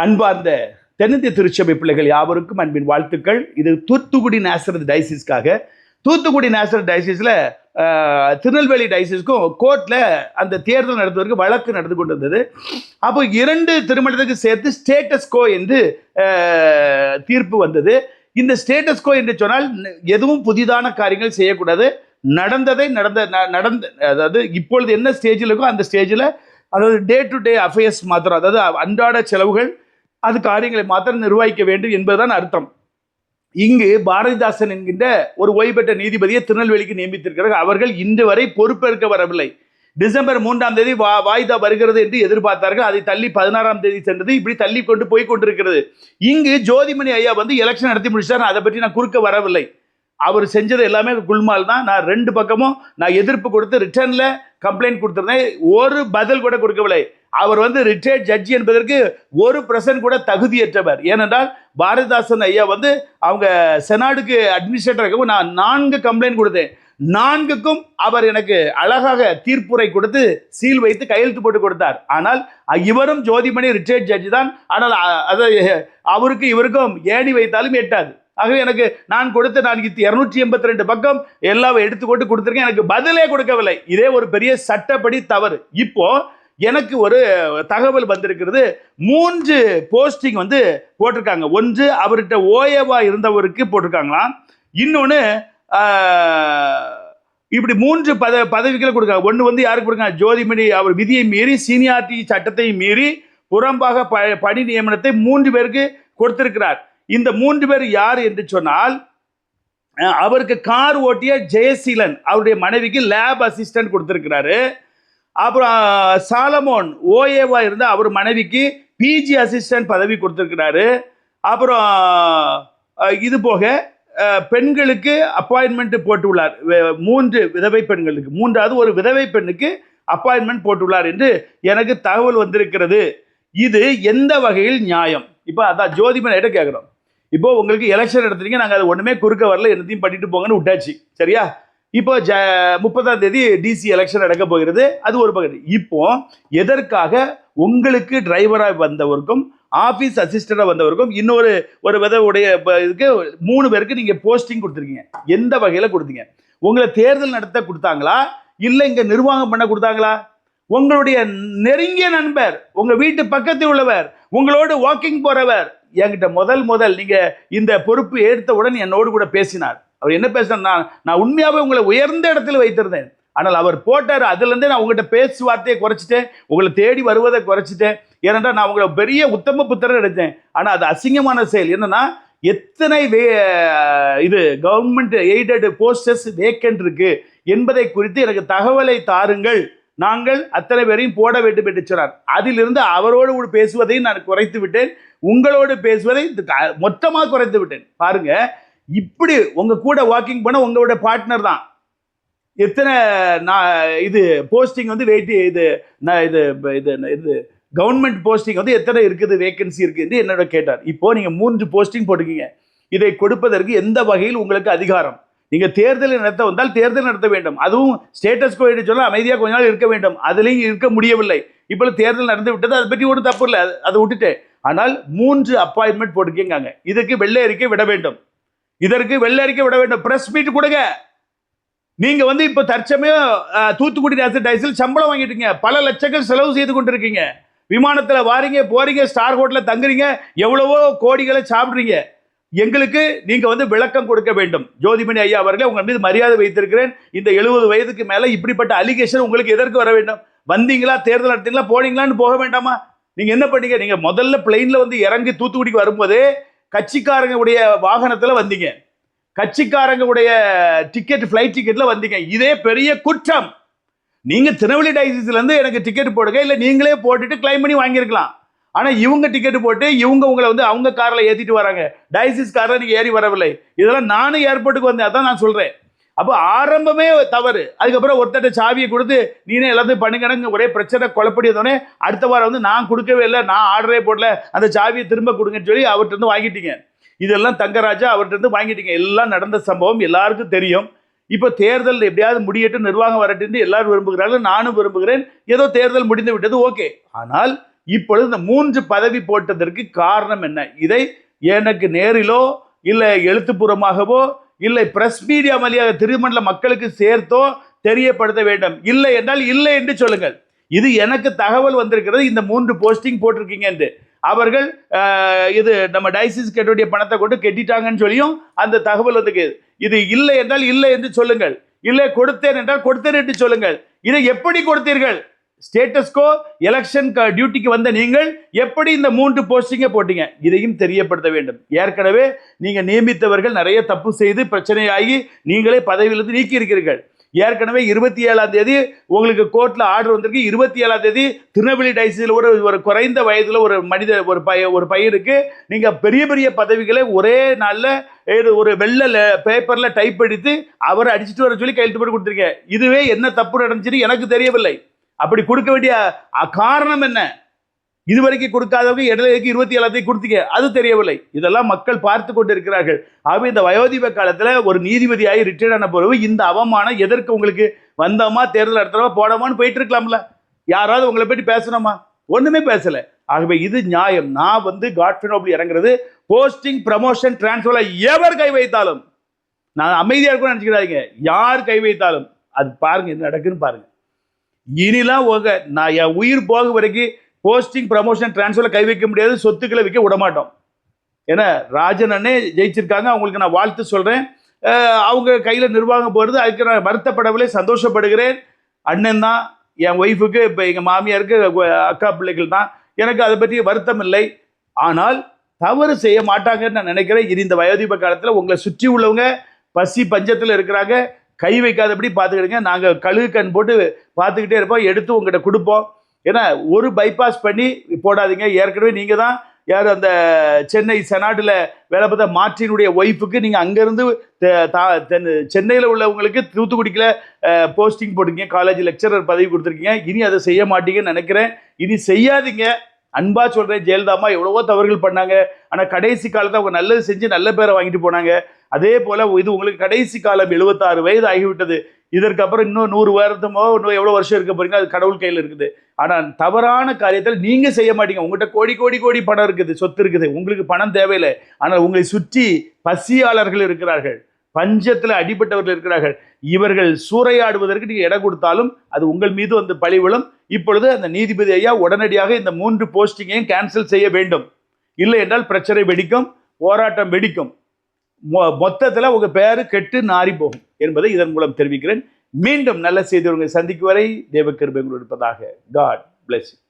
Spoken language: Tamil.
அன்பார்ந்த தென்னிந்திய திருச்சபை பிள்ளைகள் யாவருக்கும் அன்பின் வாழ்த்துக்கள். இது தூத்துக்குடி நேசரத் டைசிஸ்க்காக. தூத்துக்குடி நேசரத் டைசிஸில் திருநெல்வேலி டைசிஸ்க்கும் கோர்ட்டில் அந்த தேர்தல் நடத்துவதற்கு வழக்கு நடந்து கொண்டிருந்தது. அப்போ இரண்டு திருமணத்துக்கு சேர்த்து ஸ்டேட்டஸ் கோ என்று தீர்ப்பு வந்தது. இந்த ஸ்டேட்டஸ் கோ என்று சொன்னால் எதுவும் புதிதான காரியங்கள் செய்யக்கூடாது. நடந்ததை நடந்த ந- நடந்த அதாவது இப்பொழுது என்ன ஸ்டேஜில் இருக்கோ அந்த ஸ்டேஜில் அதாவது டே டு டே அஃபேர்ஸ் மாத்திரம் அதாவது அன்றாட செலவுகள் அது காரியங்களை மாத்திரம் நிர்வகிக்க வேண்டும் என்பதுதான் அர்த்தம். இங்கு பாரதிதாசன் என்கின்ற ஒரு ஓய்வு பெற்ற நீதிபதியை திருநெல்வேலிக்கு நியமித்திருக்கிறார்கள் அவர்கள் இன்று வரை பொறுப்பேற்க வரவில்லை. டிசம்பர் மூன்றாம் தேதி வா வாய்தா வருகிறது என்று எதிர்பார்த்தார்கள். அதை தள்ளி பதினாறாம் தேதி சென்றது. இப்படி தள்ளி கொண்டு போய் கொண்டிருக்கிறது. இங்கு ஜோதிமணி ஐயா வந்து எலெக்ஷன் நடத்தி முடிச்சார். அதை பற்றி நான் குறுக்க வரவில்லை. அவர் செஞ்சது எல்லாமே குல்மால் தான் நான் ரெண்டு பக்கமும் நான் எதிர்ப்பு கொடுத்து ரிட்டர்னில் கம்ப்ளைண்ட் கொடுத்திருந்தேன். ஒரு பதில் கூட கொடுக்கவில்லை. அவர் வந்து ரிட்டையர்ட் ஜட்ஜி என்பதற்கு ஒரு பிரசன்ட் கூட தகுதியற்றவர். ஏனென்றால் பாரதிதாசன் ஐயா வந்து அவங்க செனாடுக்கு அட்மினிஸ்ட்ரேட்டருக்கு நான் நான்கு கம்ப்ளைண்ட் கொடுத்தேன். நான்குக்கும் அவர் எனக்கு அழகாக தீர்ப்புரை கொடுத்து சீல் வைத்து கையெழுத்து போட்டு கொடுத்தார். ஆனால் இவரும் ஜோதிமணி ரிட்டையர்ட் ஜட்ஜி தான். ஆனால் அதை அவருக்கு இவருக்கும் ஏணி வைத்தாலும் எட்டாது. ஆகவே எனக்கு நான் கொடுத்த நான் இரநூற்றி எண்பத்தி ரெண்டு பக்கம் எல்லாம் எடுத்துக்கொண்டு கொடுத்துருக்கேன். எனக்கு பதிலே கொடுக்கவில்லை. இதே ஒரு பெரிய சட்டப்படி தவறு. இப்போ எனக்கு ஒரு தகவல் வந்திருக்கிறது. மூன்று போஸ்டிங் வந்து போட்டிருக்காங்க. ஒன்று அவர்கிட்ட ஓயவா இருந்தவருக்கு போட்டிருக்காங்களாம். இன்னொன்று இப்படி மூன்று பத பதவிகளை கொடுக்காங்க ஒன்று வந்து யாருக்கு கொடுக்காங்க ஜோதிமணி அவர் விதியை மீறி சீனியாரிட்டி சட்டத்தை மீறி புறம்பாக ப பணி நியமனத்தை மூன்று பேருக்கு கொடுத்திருக்கிறார். இந்த மூன்று பேர் யார் என்று சொன்னால் அவருக்கு கார் ஓட்டிய ஜெயசீலன் அவருடைய மனைவிக்கு லேப் அசிஸ்டன்ட் கொடுத்துருக்கிறாரு. அப்புறம் சாலமோன் ஓஏவா இருந்த அவர் மனைவிக்கு பிஜி அசிஸ்டன்ட் பதவி கொடுத்துருக்கிறாரு. அப்புறம் இது போக பெண்களுக்கு அப்பாயின்மெண்ட் போட்டுள்ளார். மூன்று விதவை பெண்களுக்கு மூன்றாவது ஒரு விதவை பெண்ணுக்கு அப்பாயின்மெண்ட் போட்டுள்ளார் என்று எனக்கு தகவல் வந்திருக்கிறது. இது எந்த வகையில் நியாயம்? இப்போ அதான் ஜோதிமன் கேட்குறோம் இப்போ உங்களுக்கு எலெக்ஷன் எடுத்துட்டீங்க நாங்கள் அது ஒன்றுமே குறுக்க வரல என்னத்தையும் பண்ணிட்டு போங்கன்னு விட்டாச்சு. சரியா? இப்போ ஜ முப்பதாம் தேதி டிசி எலெக்ஷன் நடக்க போகிறது. அது ஒரு பகுதி. இப்போ எதற்காக உங்களுக்கு டிரைவராக வந்தவருக்கும் ஆஃபீஸ் அசிஸ்டண்டாக வந்தவருக்கும் இன்னொரு ஒரு வித உடைய இதுக்கு மூணு பேருக்கு நீங்கள் போஸ்டிங் கொடுத்துருக்கீங்க. எந்த வகையில் கொடுத்தீங்க? உங்களை தேர்தல் நடத்த கொடுத்தாங்களா? இல்லை இங்கே நிர்வாகம் பண்ண கொடுத்தாங்களா? உங்களுடைய நெருங்கிய நண்பர் உங்கள் வீட்டு பக்கத்தில் உள்ளவர் உங்களோடு வாக்கிங் போகிறவர் என்கிட்ட முதல் முதல் நீங்கள் இந்த பொறுப்பு எடுத்தவுடன் என்னோடு கூட பேசினார். அவர் என்ன பேசினார்? நான் நான் உங்களை உயர்ந்த இடத்துல வைத்திருந்தேன். ஆனால் அவர் போட்டார் அதுலேருந்தே நான் உங்கள்கிட்ட பேச்சுவார்த்தையை குறைச்சிட்டேன் உங்களை தேடி வருவதை குறைச்சிட்டேன். ஏனென்றால் நான் உங்களை பெரிய உத்தம புத்திரன் எடுத்தேன். ஆனால் அது அசிங்கமான செயல். என்னன்னா எத்தனை வே இது கவர்மெண்ட் எய்டட் போஸ்டர்ஸ் வேக்கன்ட் இருக்குது என்பதை குறித்து எனக்கு தகவலை தாருங்கள். நாங்கள் அத்தனை பேரையும் போட வேண்டும் என்று சொன்னார். அதிலிருந்து அவரோடு பேசுவதையும் பேசுவதை நான் குறைத்து விட்டேன். உங்களோடு பேசுவதை மொத்தமாக குறைத்து விட்டேன். பாருங்க இப்படி உங்க கூட வாக்கிங் பண்ண உங்களோட பார்ட்னர் தான். எத்தனை நான் இது போஸ்டிங் வந்து வெயிட் இது நான் இது இது இது கவர்மெண்ட் போஸ்டிங் வந்து எத்தனை இருக்குது வேகன்சி இருக்குது என்னோட கேட்டார். இப்போ நீங்க மூன்று போஸ்டிங் போட்டுக்கீங்க இதை கொடுப்பதற்கு எந்த வகையில் உங்களுக்கு அதிகாரம்? நீங்கள் தேர்தலை நடத்த வந்தால் தேர்தல் நடத்த வேண்டும். அதுவும் ஸ்டேட்டஸ் கோ என்று சொன்னால் அமைதியாக கொஞ்ச நாள் இருக்க வேண்டும். அதுலேயும் இருக்க முடியவில்லை. இப்போ தேர்தல் நடந்து விட்டது அதை பற்றி ஒன்றும் தப்பு இல்லை. அது- அதை விட்டுட்டு. ஆனால் மூன்று அப்பாயின்மெண்ட் போட்டுக்கீங்க இதுக்கு வெள்ளை அறிக்கை விட வேண்டும். இதற்கு வெள்ளை அறிக்கை விட வேண்டும். ப்ரெஸ் மீட் கொடுங்க. நீங்க வந்து இப்ப தற்சமயம் தூத்துக்குடி டைஸில் சம்பளம் வாங்கிட்டீங்க. பல லட்சங்கள் செலவு செய்து கொண்டிருக்கீங்க. விமானத்தில் வாரீங்க போறீங்க ஸ்டார் ஹோட்டலில் தங்குறீங்க. எவ்வளவோ கோடிகளை சாப்பிட்றீங்க. எங்களுக்கு நீங்கள் வந்து விளக்கம் கொடுக்க வேண்டும். ஜோதிமணி ஐயா அவர்களே உங்கள் மீது மரியாதை வைத்திருக்கிறேன். இந்த எழுபது வயதுக்கு மேலே இப்படிப்பட்ட அலிகேஷன் உங்களுக்கு எதற்கு வர வேண்டும்? வந்தீங்களா? தேர்தல் நடத்தீங்களா போனீங்களான்னு போக வேண்டாமா? நீங்கள் என்ன பண்ணீங்க? நீங்கள் முதல்ல பிளெயினில் வந்து இறங்கி தூத்துக்குடிக்கு வரும்போதே கட்சிக்காரங்களுடைய வாகனத்தில் வந்தீங்க. கட்சிக்காரங்களுடைய டிக்கெட் ஃப்ளைட் டிக்கெட்டில் வந்தீங்க. இதே பெரிய குற்றம். நீங்கள் திருநெல்வேலி டைசிஸ்லேருந்து எனக்கு டிக்கெட் போடுங்க. இல்லை நீங்களே போட்டுட்டு கிளைம் பண்ணி வாங்கியிருக்கலாம். ஆனால் இவங்க டிக்கெட் போட்டு இவங்க உங்களை வந்து அவங்க காரில் ஏற்றிட்டு வராங்க. டைசிஸ் காரில் நீங்கள் ஏறி வரவில்லை. இதெல்லாம் நானும் ஏர்போர்ட்டுக்கு வந்தேன். அதான் நான் சொல்கிறேன் அப்போ ஆரம்பமே தவறு. அதுக்கப்புறம் ஒருத்தட்ட சாவியை கொடுத்து நீனே எல்லாத்தையும் பண்ணுங்கன்னு ஒரே பிரச்சனை குழப்படி அடுத்த வாரம் வந்து நான் கொடுக்கவே இல்லை. நான் ஆர்டரே போடல. அந்த சாவியை திரும்ப கொடுங்கன்னு சொல்லி அவர்கிட்ட இருந்து வாங்கிட்டீங்க. இதெல்லாம் தங்கராஜா அவர்கிட்ட இருந்து வாங்கிட்டீங்க. எல்லாம் நடந்த சம்பவம் எல்லாருக்கும் தெரியும். இப்போ தேர்தல் எப்படியாவது முடியட்டும் நிர்வாகம் வரட்டுன்னு எல்லாரும் விரும்புகிறார்கள். நானும் விரும்புகிறேன். ஏதோ தேர்தல் முடிந்து விட்டது. ஓகே. ஆனால் இப்பொழுது இந்த மூன்று பதவி போட்டதற்கு காரணம் என்ன? இதை எனக்கு நேரிலோ இல்லை எழுத்துப்பூர்வமாகவோ இல்லை பிரஸ் மீடியா வழியாக திருமண மக்களுக்கு சேர்த்தோ தெரியப்படுத்த வேண்டும். இல்லை என்றால் இல்லை என்று சொல்லுங்கள். இது எனக்கு தகவல் வந்திருக்கிறது. இந்த மூன்று போஸ்டிங் போட்டிருக்கீங்க என்று. அவர்கள் இது நம்ம டைசிஸ் கெட்டுடைய பணத்தை கொண்டு கெட்டிட்டாங்கன்னு சொல்லியும் அந்த தகவல் வந்து இது இல்லை என்றால் இல்லை என்று சொல்லுங்கள். இல்லை கொடுத்தேன் என்றால் கொடுத்தேன் என்று சொல்லுங்கள். இதை எப்படி கொடுத்தீர்கள்? ஸ்டேட்டஸ்கோ எலெக்ஷன் டியூட்டிக்கு வந்த நீங்கள் எப்படி இந்த மூன்று போஸ்டிங்கை போட்டீங்க? இதையும் தெரியப்படுத்த வேண்டும். ஏற்கனவே நீங்கள் நியமித்தவர்கள் நிறைய தப்பு செய்து பிரச்சனையாகி நீங்களே பதவியிலிருந்து நீக்கி இருக்கிறீர்கள். ஏற்கனவே இருபத்தி ஏழாம் தேதி உங்களுக்கு கோர்ட்ல ஆர்டர் வந்திருக்கு. இருபத்தி ஏழாம் தேதி திருநெல்வேலி டைசியில் ஒரு ஒரு குறைந்த வயதுல ஒரு மனித ஒரு பைய ஒரு பையனுக்கு நீங்க பெரிய பெரிய பதவிகளை ஒரே நாளில் ஒரு வெள்ள பேப்பர்ல டைப் அடித்து அவரை அடிச்சுட்டு வர சொல்லி கையெழுத்து போட்டு கொடுத்துருக்கேன் இதுவே என்ன தப்பு நடந்துச்சுன்னு எனக்கு தெரியவில்லை. அப்படி கொடுக்க வேண்டிய காரணம் என்ன? இது வரைக்கும் கொடுக்காதவங்க இடையிலக்கு இருபத்தி ஏழாத்தையும் கொடுத்தீங்க. அது தெரியவில்லை. இதெல்லாம் மக்கள் பார்த்து கொண்டு இருக்கிறார்கள் ஆகவே இந்த வயோதிப காலத்தில் ஒரு நீதிபதியாகி ரிட்டையர்ட் ஆன பிறகு இந்த அவமானம் எதற்கு உங்களுக்கு வந்தோமா தேர்தல் நடத்துகிறோமா போடமான்னு போயிட்டு இருக்கலாம்ல. யாராவது உங்களை பற்றி பேசணுமா? ஒன்றுமே பேசலை. ஆகவே இது நியாயம். நான் வந்து காட்ஃபினோபிள் இறங்குறது போஸ்டிங் ப்ரமோஷன் டிரான்ஸ்ஃபரில் எவர் கை வைத்தாலும். நான் அமைதியாக இருக்கணும்னு நினச்சிக்கிறாதீங்க யார் கை வைத்தாலும். அது பாருங்கள் என்ன நடக்குன்னு பாருங்கள் இனிலாம் உங்க நான் என் உயிர் போக வரைக்கும் போஸ்டிங் ப்ரமோஷன் ட்ரான்ஸ்ஃபரில் கை வைக்க முடியாது சொத்துக்களை விற்க விட மாட்டோம் ஏன்னா ராஜன் அண்ணே ஜெயிச்சிருக்காங்க அவங்களுக்கு நான் வாழ்த்து சொல்கிறேன் அவங்க கையில் நிர்வாகம் போகிறது அதுக்கு நான் வருத்தப்படவில்லை சந்தோஷப்படுகிறேன். அண்ணன் தான் என் ஒய்ஃபுக்கு இப்போ எங்கள் மாமியாருக்கு அக்கா பிள்ளைகள் தான். எனக்கு அதை பற்றி வருத்தம் இல்லை. ஆனால் தவறு செய்ய மாட்டாங்கன்னு நான் நினைக்கிறேன். இது இந்த வயோதிப காலத்தில் உங்களை சுற்றி உள்ளவங்க பசி பஞ்சத்தில் இருக்கிறாங்க கை வைக்காதபடி பார்த்துக்கிடுங்க. நாங்கள் கழுகு கண் போட்டு பார்த்துக்கிட்டே இருப்போம். எடுத்து உங்ககிட்ட கொடுப்போம். ஏன்னா ஒரு பைபாஸ் பண்ணி போடாதீங்க. ஏற்கனவே நீங்கள் தான் யார் அந்த சென்னை செனாட்டில் வேலை பார்த்த மாற்றினுடைய ஒய்ஃபுக்கு நீங்கள் அங்கேருந்து சென்னையில் உள்ளவங்களுக்கு தூத்துக்குடிக்கில் போஸ்டிங் போட்டிருக்கீங்க. காலேஜ் லெக்சரர் பதவி கொடுத்துருக்கீங்க. இனி அதை செய்ய மாட்டீங்கன்னு நினைக்கிறேன். இனி செய்யாதீங்க. அன்பா சொல்றேன் ஜெயலலிதாமா எவ்வளவோ தவறுகள் பண்ணாங்க. ஆனா கடைசி காலத்தை அவங்க நல்லது செஞ்சு நல்ல பேரை வாங்கிட்டு போனாங்க. அதே போல இது உங்களுக்கு கடைசி காலம் 76 வயது ஆகிவிட்டது. இதற்கு அப்புறம் இன்னும் நூறு வருத்தமோ இன்னும் எவ்வளவு வருஷம் இருக்க போறீங்க அது கடவுள் கையில் இருக்குது. ஆனால் தவறான காரியத்தில் நீங்க செய்ய மாட்டீங்க. உங்ககிட்ட கோடி கோடி கோடி பணம் இருக்குது சொத்து இருக்குது. உங்களுக்கு பணம் தேவையில்லை. ஆனால் உங்களை சுற்றி பசியாளர்கள் இருக்கிறார்கள். பஞ்சத்தில் அடிபட்டவர்கள் இருக்கிறார்கள். இவர்கள் சூறையாடுவதற்கு நீங்கள் இடம் கொடுத்தாலும் அது உங்கள் மீது வந்து பழிவிழும் இப்பொழுது அந்த நீதிபதி ஐயா உடனடியாக இந்த மூன்று போஸ்டிங்கையும் கேன்சல் செய்ய வேண்டும். இல்லை என்றால் பிரச்சனை வெடிக்கும் போராட்டம் வெடிக்கும். மொ- உங்கள் உங்க கெட்டு நாரி போகும் என்பதை இதன் மூலம் தெரிவிக்கிறேன். மீண்டும் நல்ல செய்தி உங்களை சந்திக்கும் வரை தேவக்கிருபை உங்களோடு இருப்பதாக காட் பிளஸ்